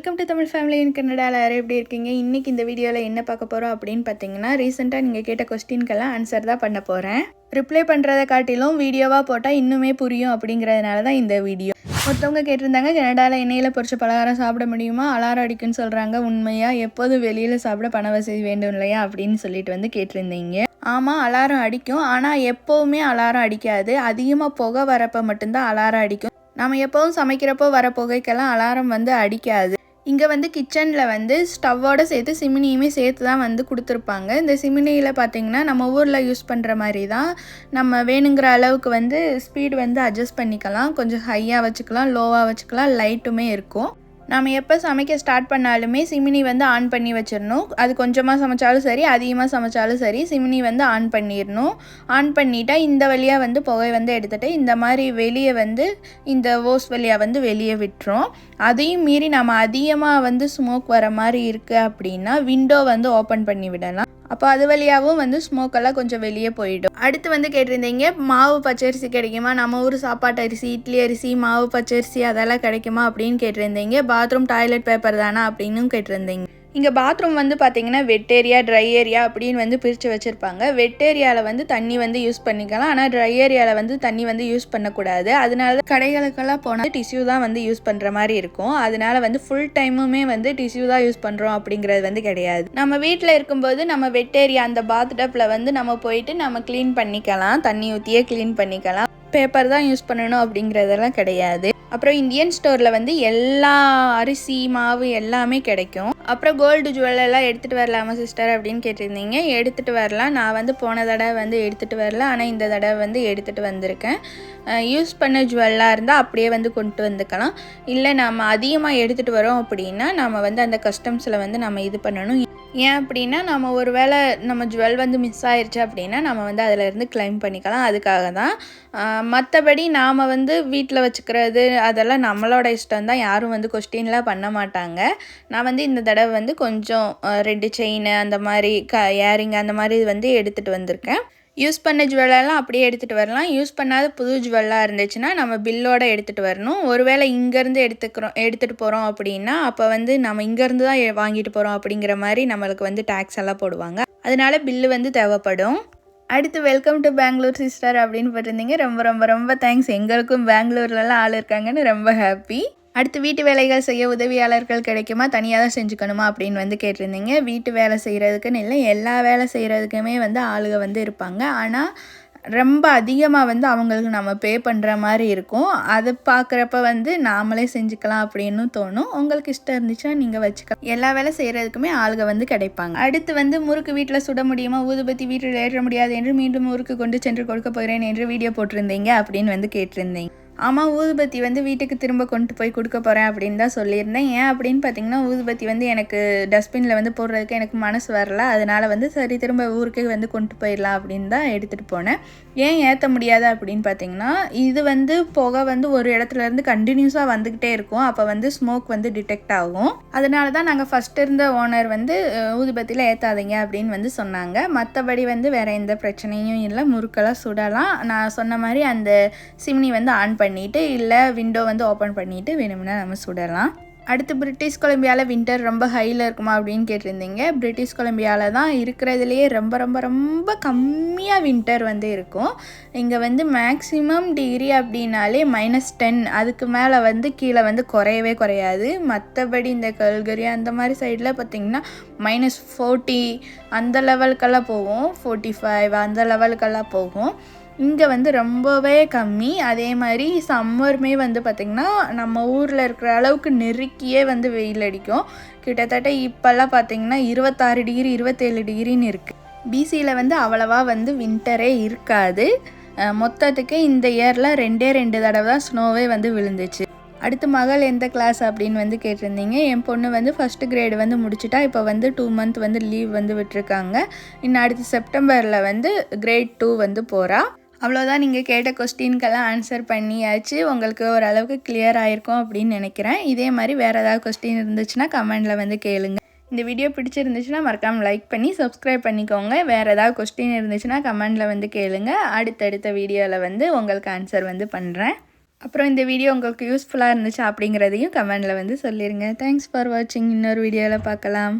Welcome to Tamil family in Kannada எல்லாரும் எப்படி இருக்கீங்க? இன்றைக்கி இந்த வீடியோவில் என்ன பார்க்க போகிறோம் அப்படின்னு பார்த்தீங்கன்னா ரீசெண்டாக நீங்கள் கேட்ட கொஸ்டின்க்கெல்லாம் ஆன்சர் தான் பண்ண போகிறேன் ரிப்ளை பண்ணுறதை காட்டிலும் வீடியோவாக போட்டால் இன்னுமே புரியும் அப்படிங்கிறதுனால தான் இந்த வீடியோ. ஒருத்தவங்க கேட்டிருந்தாங்க கனடாவில் எண்ணெயில் பொறிச்ச பலகாரம் சாப்பிட முடியுமா? அலாரம் அடிக்குன்னு சொல்கிறாங்க உண்மையாக எப்போதும் வெளியில் சாப்பிட பண வசதி வேண்டும் இல்லையா? அப்படின்னு சொல்லிட்டு வந்து கேட்டிருந்தீங்க. ஆமாம் அலாரம் அடிக்கும். ஆனால் எப்போவுமே அலாரம் அடிக்காது. அதிகமாக புகை வரப்போ மட்டும்தான் அலாரம் அடிக்கும். நம்ம எப்போவும் சமைக்கிறப்போ வர புகைக்கெல்லாம் அலாரம் வந்து அடிக்காது. இங்கே வந்து கிச்சனில் வந்து ஸ்டவ்வோடு சேர்த்து சிமினியுமே சேர்த்து தான் வந்து கொடுத்துருப்பாங்க. இந்த சிமினியில் பார்த்தீங்கன்னா நம்ம ஊரில் யூஸ் பண்ணுற மாதிரி தான் நம்ம வேணுங்கிற அளவுக்கு வந்து ஸ்பீடு வந்து அட்ஜஸ்ட் பண்ணிக்கலாம். கொஞ்சம் ஹையாக வச்சுக்கலாம் லோவாக வச்சுக்கலாம் லைட்டுமே இருக்கும். நம்ம எப்போ சமைக்க ஸ்டார்ட் பண்ணாலுமே சிமினி வந்து ஆன் பண்ணி வச்சிடணும். அது கொஞ்சமாக சமைச்சாலும் சரி அதிகமாக சமைச்சாலும் சரி சிமினி வந்து ஆன் பண்ணிடணும். ஆன் பண்ணிட்டா இந்த வழியாக வந்து புகை வந்து எடுத்துகிட்டு இந்த மாதிரி வெளியே வந்து இந்த ஓஸ் வழியாக வந்து வெளியே விட்டுரும். அதையும் மீறி நம்ம அதிகமாக வந்து ஸ்மோக் வர மாதிரி இருக்குது அப்படின்னா விண்டோ வந்து ஓப்பன் பண்ணி விடலாம். அப்போ அது வழியாகவும் வந்து ஸ்மோக்கெல்லாம் கொஞ்சம் வெளியே போயிடும். அடுத்து வந்து கேட்டிருந்தீங்க மாவு பச்சரிசி கிடைக்குமா? நம்ம ஊர் சாப்பாட்டு அரிசி இட்லி அரிசி மாவு பச்சரிசி அதெல்லாம் கிடைக்குமா அப்படின்னு கேட்டிருந்தீங்க. பாத்ரூம் டாய்லெட் பேப்பர் தானா அப்படின்னும் கேட்டிருந்தீங்க. இங்கே பாத்ரூம் வந்து பார்த்தீங்கன்னா வெட் ஏரியா ட்ரை ஏரியா அப்படின்னு வந்து பிரித்து வச்சுருப்பாங்க. வெட் ஏரியாவில் வந்து தண்ணி வந்து யூஸ் பண்ணிக்கலாம். ஆனால் ட்ரை ஏரியாவில் வந்து தண்ணி வந்து யூஸ் பண்ணக்கூடாது. அதனால கடைகளுக்கெல்லாம் போனால் டிஷ்யூ தான் வந்து யூஸ் பண்ணுற மாதிரி இருக்கும். அதனால வந்து ஃபுல் டைமுமே வந்து டிஷ்யூ தான் யூஸ் பண்ணுறோம் அப்படிங்கிறது வந்து கிடையாது. நம்ம வீட்டில் இருக்கும்போது நம்ம வெட் ஏரியா அந்த பாத் டப்பில் வந்து நம்ம போயிட்டு நம்ம க்ளீன் பண்ணிக்கலாம். தண்ணி ஊற்றியே க்ளீன் பண்ணிக்கலாம். பேப்பர் தான் யூஸ் பண்ணணும் அப்படிங்கிறதெல்லாம் கிடையாது. அப்புறம் இந்தியன் ஸ்டோரில் வந்து எல்லா அரிசி மாவு எல்லாமே கிடைக்கும். அப்புறம் கோல்டு ஜுவல்லெல்லாம் எடுத்துகிட்டு வரலாமா சிஸ்டர் அப்படின்னு கேட்டிருந்தீங்க. எடுத்துகிட்டு வரலாம். நான் வந்து போன தடவை வந்து எடுத்துகிட்டு வரல. ஆனால் இந்த தடவை வந்து எடுத்துகிட்டு வந்திருக்கேன். யூஸ் பண்ண ஜுவல்லாக இருந்தால் அப்படியே வந்து கொண்டு வந்துக்கலாம். இல்லை நம்ம அதிகமாக எடுத்துகிட்டு வரோம் அப்படின்னா நம்ம வந்து அந்த கஸ்டம்ஸில் வந்து நம்ம இது பண்ணணும். ஏன் அப்படின்னா நம்ம ஒரு வேளை நம்ம ஜுவல் வந்து மிஸ் ஆயிடுச்சு அப்படின்னா நம்ம வந்து அதிலேருந்து கிளைம் பண்ணிக்கலாம். அதுக்காக தான் மற்றபடி நாம் வந்து வீட்டில் வச்சுக்கிறது அதெல்லாம் நம்மளோட இஷ்டம் தான் யாரும் வந்து கொஸ்டின்லாம் பண்ண மாட்டாங்க. நான் வந்து இந்த தடவை வந்து கொஞ்சம் ரெண்டு செயின் அந்த மாதிரி க ஏரிங் அந்த மாதிரி வந்து எடுத்துகிட்டு வந்திருக்கேன். யூஸ் பண்ண ஜுவல்லெல்லாம் அப்படியே எடுத்துகிட்டு வரலாம். யூஸ் பண்ணாத புது ஜுவல்லாக இருந்துச்சுன்னா நம்ம பில்லோட எடுத்துகிட்டு வரணும். ஒருவேளை இங்கேருந்து எடுத்துக்கிறோம் எடுத்துகிட்டு போகிறோம் அப்படின்னா அப்போ வந்து நம்ம இங்கேருந்து தான் வாங்கிட்டு போகிறோம் அப்படிங்கிற மாதிரி நம்மளுக்கு வந்து டேக்ஸ் எல்லாம் போடுவாங்க. அதனால பில்லு வந்து தேவைப்படும். அடுத்து வெல்கம் டு பெங்களூர் சிஸ்டர் அப்படின்னு போட்டிருந்தீங்க. ரொம்ப ரொம்ப ரொம்ப தேங்க்ஸ் எங்களுக்கும் பெங்களூர்லலாம் ஆள் இருக்காங்கன்னு ரொம்ப ஹாப்பி அடுத்து வீட்டு வேலைகள் செய்ய உதவியாளர்கள் கிடைக்குமா? தனியாக தான் செஞ்சுக்கணுமா? அப்படின்னு வந்து கேட்டிருந்தீங்க. வீட்டு வேலை செய்கிறதுக்குன்னு இல்லை எல்லா வேலை செய்கிறதுக்குமே வந்து ஆளுக வந்து இருப்பாங்க. ஆனால் ரொம்ப அதிகமாக வந்து அவங்களுக்கு நம்ம பே பண்ணுற மாதிரி இருக்கும். அதை பார்க்குறப்ப வந்து நாமளே செஞ்சுக்கலாம் அப்படின்னு தோணும். உங்களுக்கு இஷ்டம் இருந்துச்சுன்னா நீங்கள் வச்சுக்கலாம். எல்லா வேலை செய்கிறதுக்குமே ஆளுக வந்து கிடைப்பாங்க. அடுத்து வந்து முறுக்கு வீட்டில் சுட முடியுமா? ஊதுபத்தி வீட்டில் ஏற்ற முடியாது என்று மீண்டும் முறுக்கு கொண்டு சென்று கொடுக்க போகிறேன் என்று வீடியோ போட்டிருந்தீங்க அப்படின்னு வந்து கேட்டிருந்தீங்க. ஆமாம் ஊதுபத்தி வந்து வீட்டுக்கு திரும்ப கொண்டு போய் கொடுக்க போகிறேன் அப்படின்னு தான் சொல்லியிருந்தேன். ஏன் அப்படின்னு பார்த்தீங்கன்னா ஊதுபத்தி வந்து எனக்கு டஸ்ட்பினில் வந்து போடுறதுக்கு எனக்கு மனசு வரல. அதனால் வந்து சரி திரும்ப ஊருக்கே வந்து கொண்டு போயிடலாம் அப்படின்னு தான் எடுத்துகிட்டு போனேன். ஏன் ஏற்ற முடியாது அப்படின்னு பார்த்தீங்கன்னா இது வந்து புகை வந்து ஒரு இடத்துல இருந்து கண்டினியூஸாக வந்துக்கிட்டே இருக்கும். அப்போ வந்து ஸ்மோக் வந்து டிடெக்ட் ஆகும். அதனால தான் நாங்கள் ஃபஸ்ட் இருந்த ஓனர் வந்து ஊதுபத்தியில் ஏற்றாதீங்க அப்படின்னு வந்து சொன்னாங்க. மற்றபடி வந்து வேறு எந்த பிரச்சனையும் இல்லை. முறுக்கெல்லாம் சுடலாம். நான் சொன்ன மாதிரி அந்த சிம்னி வந்து ஆன் பண்ணி பண்ணிவிட்டு இல்லை விண்டோ வந்து ஓப்பன் பண்ணிவிட்டு வேணும்னா நம்ம சுடலாம். அடுத்து பிரிட்டிஷ் கொலம்பியாவில் வின்டர் ரொம்ப ஹையில் இருக்குமா அப்படின்னு கேட்டிருந்தீங்க. பிரிட்டிஷ் கொலம்பியாவில் தான் இருக்கிறதுலையே ரொம்ப ரொம்ப ரொம்ப கம்மியாக வின்டர் வந்து இருக்கும். இங்கே வந்து மேக்ஸிமம் டிகிரி அப்படின்னாலே மைனஸ் டென் அதுக்கு மேலே வந்து கீழே வந்து குறையவே குறையாது. மற்றபடி இந்த கல்கரி அந்த மாதிரி சைடில் பார்த்திங்கன்னா மைனஸ் ஃபோர்ட்டி அந்த லெவலுக்கெல்லாம் போகும். ஃபோர்ட்டி ஃபைவ் அந்த லெவலுக்கெல்லாம் போகும். இங்கே வந்து ரொம்பவே கம்மி. அதே மாதிரி சம்மருமே வந்து பார்த்திங்கன்னா நம்ம ஊரில் இருக்கிற அளவுக்கு நெருக்கியே வந்து வெயில் அடிக்கும். கிட்டத்தட்ட இப்போல்லாம் பார்த்திங்கன்னா இருபத்தாறு டிகிரி இருபத்தேழு டிகிரின்னு இருக்குது பிசியில் வந்து அவ்வளவா வந்து வின்டரே இருக்காது. மொத்தத்துக்கு இந்த இயரில் ரெண்டே ரெண்டு தடவை தான் ஸ்னோவே வந்து விழுந்துச்சு. அடுத்து மகள் எந்த கிளாஸ் அப்படின்னு வந்து கேட்டிருந்தீங்க. என் பொண்ணு வந்து ஃபஸ்ட்டு கிரேடு வந்து முடிச்சுட்டா இப்போ வந்து டூ மந்த் வந்து லீவ் வந்து விட்டுருக்காங்க. இன்னும் அடுத்து செப்டம்பரில் வந்து கிரேட் டூ வந்து போகிறா அவ்வளோதான் நீங்கள் கேட்ட கொஸ்டின்க்கெல்லாம் ஆன்சர் பண்ணியாச்சு. உங்களுக்கு ஓரளவுக்கு கிளியர் ஆகிருக்கும் அப்படின்னு நினைக்கிறேன். இதே மாதிரி வேறு ஏதாவது கொஸ்டின் இருந்துச்சுன்னா கமெண்டில் வந்து கேளுங்க. இந்த வீடியோ பிடிச்சிருந்துச்சுன்னா மறக்காமல் லைக் பண்ணி சப்ஸ்கிரைப் பண்ணிக்கோங்க. வேறு ஏதாவது கொஸ்டின் இருந்துச்சுன்னா கமெண்டில் வந்து கேளுங்க. அடுத்தடுத்த வீடியோவில் வந்து உங்களுக்கு ஆன்சர் வந்து பண்ணுறேன் அப்புறம் இந்த வீடியோ உங்களுக்கு யூஸ்ஃபுல்லாக இருந்துச்சு அப்படிங்கிறதையும் கமெண்டில் வந்து சொல்லிடுங்க தேங்க்ஸ் ஃபார் வாட்சிங் இன்னொரு வீடியோவில் பார்க்கலாம்.